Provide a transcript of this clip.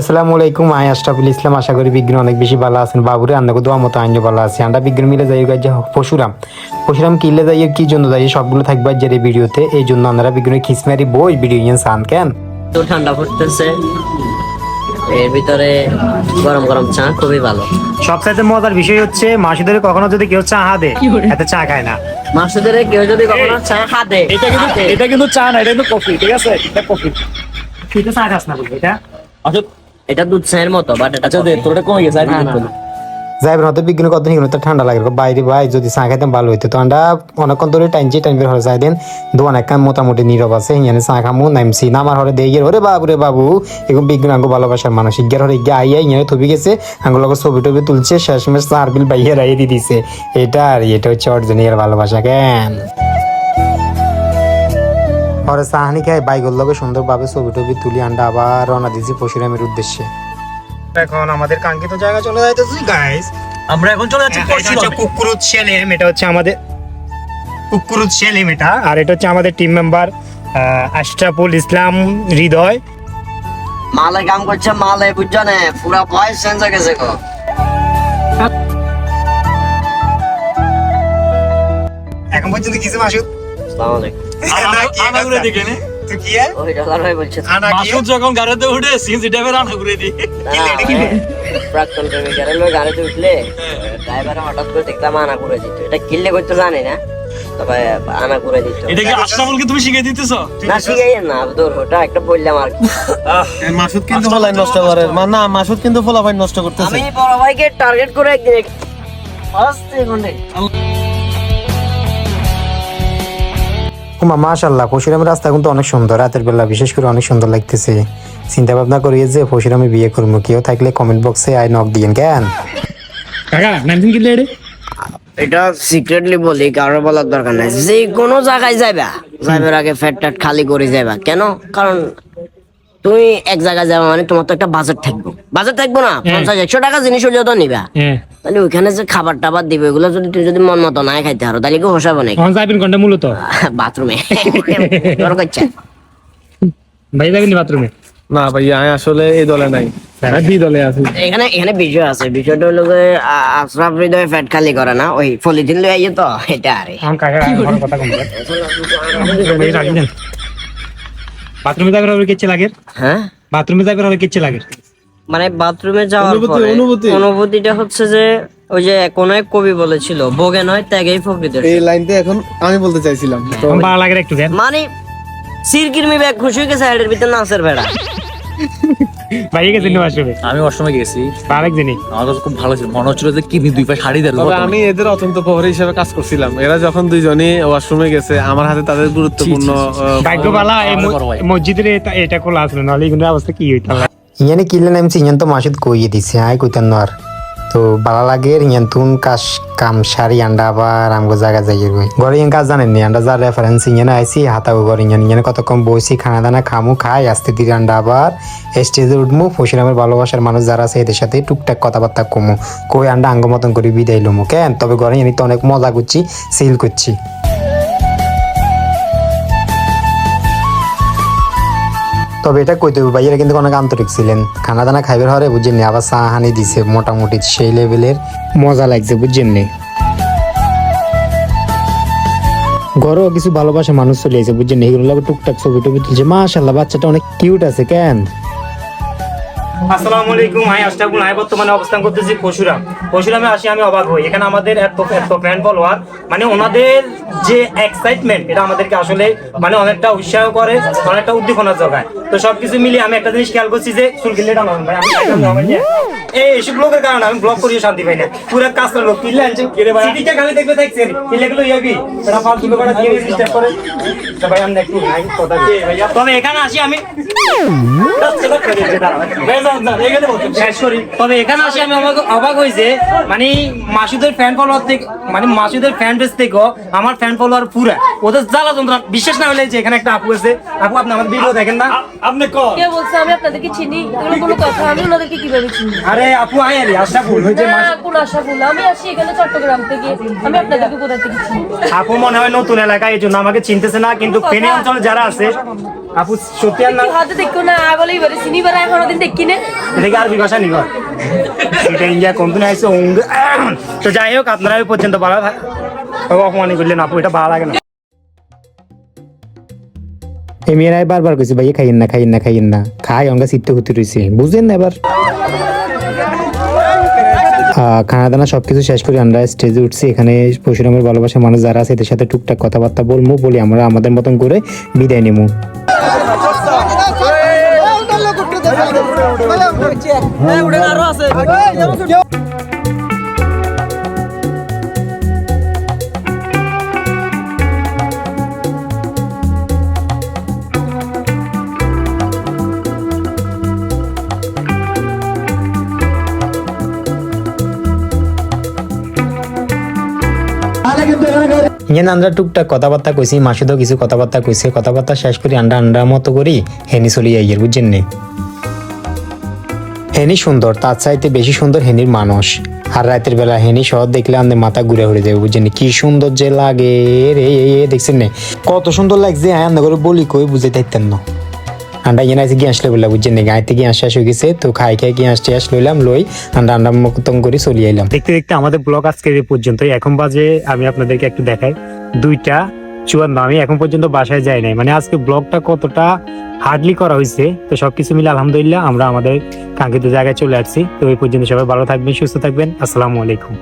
আসসালামু আলাইকুম আই আশরাফুল ইসলাম। আশা করি বিজ্ঞান অনেক বেশি ভালো আছেন। বাবুরে আন্দাকে দোয়া মতো আইন ভালো আছে। আমরা বিজ্ঞান মিলে যাই যে পশুরাম। পশুরাম কিলে যাই কি জন্য যাই সবগুলো ভিডিওতে। এই জন্য আপনারা বিজ্ঞানের খিসমারি বই ভিডিও ইয়েন সান কেন? তো ঠান্ডা পড়তেছে। এর ভিতরে গরম গরম চা খুবই ভালো। সবচাইতে মজার বিষয় হচ্ছে মাসিদের কখনো যদি কেউ চা হাতে এত চা খায় না। মাসুদের কেউ যদি কখনো চা হাতে এটা কিন্তু এটা কিন্তু চা না এটা কিন্তু কফি ঠিক আছে? এটা কফি। তুই তো চা খাস না বলবি এটা? আচ্ছা এটা দুধ চায়ের মতো বাট আচ্ছা দে তোর কমে গেছে আর দিন হয়তো বিজ্ঞান কত নিয়ে তো ঠান্ডা লাগে। বাইরে ভাই যদি চা খাইতাম ভালো হইতো। তো অনেকক্ষণ ধরে টাইমছি টাইম বের হয়ে যাই দেন দোয়ান একটা মোটামুটি নীরব আছে ইয়ানে চা খামু নামছি। নামার হরে দিয়ে ওরে বাবু রে বাবু। এরকম বিজ্ঞান আঙ্গু ভালোবাসার মানুষ। ইজ্ঞার হরে আইয়া থবি গেছে লগে ছবি টবি তুলছে শেষমেশ চার বিল বাইয়ে রাইয়ে দিয়ে দিছে। এটা আর এটা হচ্ছে অরিজিনাল ভালোবাসা কেন? পরে সাহানি খাই বাইকের লগে সুন্দরভাবে ছবি টবি তুলি আন্ডা আবার রওনা দিয়েছি পশুরামের উদ্দেশ্যে। এখন আমাদের কাঙ্ক্ষিত জায়গা চলে যাইতেছি গাইস আমরা এখন চলে যাচ্ছি হচ্ছে কুকুরুত সেলিম এটা হচ্ছে আমাদের কুকুরুত সেলিম এটা আর এটা হচ্ছে আমাদের টিম মেম্বার আশরাফুল ইসলাম হৃদয়। মালে কাম করছে মালে বুঝছ না পুরা ভয়েস চেঞ্জ হয়ে গেছে গো। এখন পর্যন্ত কিছু মাসুদ? আসসালামু আলাইকুম। আনা ঘুরে দিকে নে তুই কি ওই ডলার ভাই বলছে আনা কি মাসুদ যখন গাড়িতে উঠে সিনস এটা আনা ঘুরে দি প্রাক্তন প্রেমিকারের লোক গাড়িতে উঠলে ড্রাইভার হঠাৎ করে দেখলাম আনা দিত। এটা কিনলে করতে জানি না তবে আনা করে দিত। এটা কি আশরাফুলকে তুমি শিখিয়ে দিতেছো? না শিখাই না দূর ওটা একটা বললাম আর কি। মাসুদ কিন্তু ফলাফাইন নষ্ট করে। মা- না মাসুদ কিন্তু ফলাফাইন নষ্ট করতেছে। আমি বড় ভাইকে টার্গেট করে একদিন আস্তে কুমা মাশাল্লাহ পশুরামের রাস্তা কিন্তু অনেক সুন্দর। রাতের বেলা বিশেষ করে অনেক সুন্দর লাগতেছে। চিন্তা ভাবনা করি যে পশুরামে বিয়ে করব কেউ থাকলে কমেন্ট বক্সে আই নক দিয়েন কেন? কাকা নামদিন কি লেডে এটা সিক্রেটলি বলি কারোর বলার দরকার নাই। যে কোনো জায়গায় যাইবা। যাইবার আগে ফ্যাট ট্যাট খালি করে যাইবা। কেন? কারণ তুমি এক জায়গায় যাবা মানে তোমার তো একটা বাজেট থাকব। বাজেট থাকব না পঞ্চাশ একশো টাকা জিনিসও যত নিবা। হ্যাঁ। তাহলে ওইখানে যে খাবার টাবার দিবে ওগুলো যদি তুমি যদি মন মতো নাই খাইতে পারো তাহলে কি হোসাবো নাকি? কোন যাবেন কোনটা মূলত? বাথরুমে। ভাই যাবেন বাথরুমে? না ভাই আমি আসলে এই দলে নাই। দুই দলে আছে। এখানে এখানে বিষয় আছে। বিষয়টা হলো যে আশরাফ হৃদয় ফ্যাট খালি করে না ওই পলিথিন লয়ে আইয়ে তো এটা আরে। কথা কম বাথরুমে যাবে হবে কিচ্ছে লাগে? হ্যাঁ? বাথরুমে যাবে হবে কিচ্ছে লাগে? মানে বাথরুমে যাওয়ার অনুভূতি, পরে অনুভূতি। অনুভূতিটা হচ্ছে যে ওই যে কোন এক কবি বলেছিল ভোগে নয় ত্যাগেই প্রকৃত এই লাইনটা এখন আমি বলতে চাইছিলাম। তো আমার ভালো লাগে একটু দেন মানে সিরকির ব্যাগ খুশি হয়ে গেছে সাইডের ভিতরে নাচের বেড়া ভাই গেছে আমি অসময় গেছি। আরেক জিনিস আমার কাছে খুব ভালো ছিল। মনে হচ্ছিল যে কিডনি দুই পায়ে শাড়ি দেয় আমি এদের অত্যন্ত প্রহরী হিসেবে কাজ করছিলাম। এরা যখন দুইজনই ওয়াশরুমে গেছে আমার হাতে তাদের গুরুত্বপূর্ণ ভাগ্য ভালো। মসজিদের এটা- এটা খোলা আসলো নাহলে এগুলোর অবস্থা কি হইতাম ইয়ানে কিলে নামছি ইয়ান তো মাসুদ কইয়ে দিছে আয় কইতাম নর তো বালা লাগে ইয়ান তুন, কাশ, কাম, সারি, আন্ডা আবার আমগো জায়গা যাই গই ইয়ান কাজ জানেন আন্ডা যা রেফারেন্স ইয়ান আইসি হাতাও ঘরে ইয়ান। ইয়ান কতক্ষণ বইছি, খানা দানা খামু, খাই, আস্তে ধীরে আন্ডা আবার স্টেজে উঠমু ফসিরামের ভালোবাসার মানুষ যারা আছে এদের সাথে টুকটাক কথাবার্তা কমু। কই আন্ডা আঙ্গ মতন করে বিদায় লমু, কেন? তবে ঘরে ইয়ানি তো অনেক মজা করছি সিল করছি। তবে এটা কইতে হবে ভাইয়েরা কিন্তু অনেক আন্তরিক ছিলেন। খানা দানা খাইবার হরে বুঝছেন নি, আবার চা হানি দিছে, মোটামুটি সেই লেভেলের মজা লাগছে বুঝছেন নি। ঘরেও কিছু ভালোবাসা মানুষ চলে আছে বুঝছেন এগুলো টুকটাক ছবি টবি তুলছে। মাশাল্লাহ বাচ্চাটা অনেক কিউট আছে, কেন? আসসালামু আলাইকুম। আমি আশরাফুল। আমি বর্তমানে অবস্থান করতেছি পশুরাম। পশুরামে আসি আমি অবাক হই। এখানে আমাদের এত এত ফ্যান ফলোয়ার মানে ওনাদের যে এক্সাইটমেন্ট এটা আমাদেরকে আসলে মানে অনেকটা উৎসাহ করে অনেকটা উদ্দীপনা জোগায়। তো সবকিছু মিলিয়ে আমি একটা জিনিস খেয়াল করছি যে চুল কিনলে ভাই আমি এই এসব লোকের কারণে আমি ব্লগ করিও শান্তি পাই না। পুরো কাজটা লোক কিনলে আনছে সিটিটা খালি দেখবে দেখছেন? কিনলে গুলো ইয়াবি এটা ফালতু দিয়ে করে। ভাই আমি একটু নাই কথা ভাইয়া। তবে এখানে আসি আমি। তবে এখানে আসি আমি অবাক- অবাক হয়েছে মানে মাসুদের ফ্যান ফলোয়ার থেকে মানে মাসুদের ফ্যান বেস থেকেও আমার ফ্যান ফলোয়ার পুরা। ওদের জ্বালা যন্ত্রণা। বিশ্বাস না হলে যে এখানে একটা আপু আছে। আপু আপনি আমার ভিডিও দেখেন না? আপনি কো কে বলছে? আমি আপনাদেরকে চিনি। এগুলো কোনো কথা। আমি ওনাদেরকে কীভাবে চিনি? আরে আপু আয় আরে আশরাফুল হয়েছে না কোন আশা ভুল। আমি আসি এখানে চট্টগ্রাম থেকে। আমি আপনাদেরকে কোথা থেকে চিনি? আপু মনে হয় নতুন এলাকায় এই জন্য আমাকে চিনতেছে না। কিন্তু ফেনী অঞ্চলে যারা আছে আপু সত্যি আর না দেখো না আগলেই বলে সিনিবার এখনও দিন দেখি না। এটাকে আর বিকাশা নিব। এটা ইন্ডিয়া কোম্পানি আছে অঙ্গ তো যাই হোক আপনারা ওই পর্যন্ত ভালো থাক অপমানি করলেন আপু এটা ভালো লাগে না। এমিয়ারাই বারবার কইছে ভাই খাইয়েন না খাইয়েন না খাইয়েন না। খাই অঙ্গা সিটতে হতে রয়েছে বুঝলেন না এবার। খানা দানা সব কিছু শেষ করে আমরা স্টেজে উঠছি এখানে পরশুরামের ভালোবাসা মানুষ যারা আছে এদের সাথে টুকটাক কথাবার্তা বলব বলি আমরা আমাদের মতন করে বিদায় নেব টুকটাক কথাবার্তা কইছি কিছু কথাবার্তা কইছে, কথাবার্তা শেষ করি, আন্ডা আন্ডা মতো করি, হেনি চলি আইয়ের, বুঝছেন হেনি সুন্দর, তার চাইতে বেশি সুন্দর হেনির মানুষ। আর রাতের বেলা হেনি শহর দেখলে আমাদের মাথা ঘুরে ঘুরে যাবে বুঝছেন কি সুন্দর যে লাগে রে দেখছেন নে? কত সুন্দর লাগছে আন্না করে বলি কই বুঝে থাকতেন না। আন্ডা ইয়ে আছে গ্যাস বললা বুঝছেন নি থেকে গ্যাস শেষ হয়ে গেছে তো খাই খাই গ্যাস টেস লইলাম লই আন্ডা আন্ডা মতন করে চলি আইলাম দেখতে দেখতে আমাদের ব্লগ আজকে এই পর্যন্তই এখন বাজে, আমি আপনাদেরকে একটু দেখাই। দুইটা, চুয়ান্ন, আমি এখন পর্যন্ত বাসায় যাই নাই। মানে আজকে ব্লগটা কতটা হার্ডলি করা হয়েছে তো সবকিছু মিলে আলহামদুলিল্লাহ আমরা আমাদের কাঙ্ক্ষিত জায়গায় চলে আসছি। তো এই পর্যন্ত সবাই ভালো থাকবেন, সুস্থ থাকবেন। আসসালামু আলাইকুম।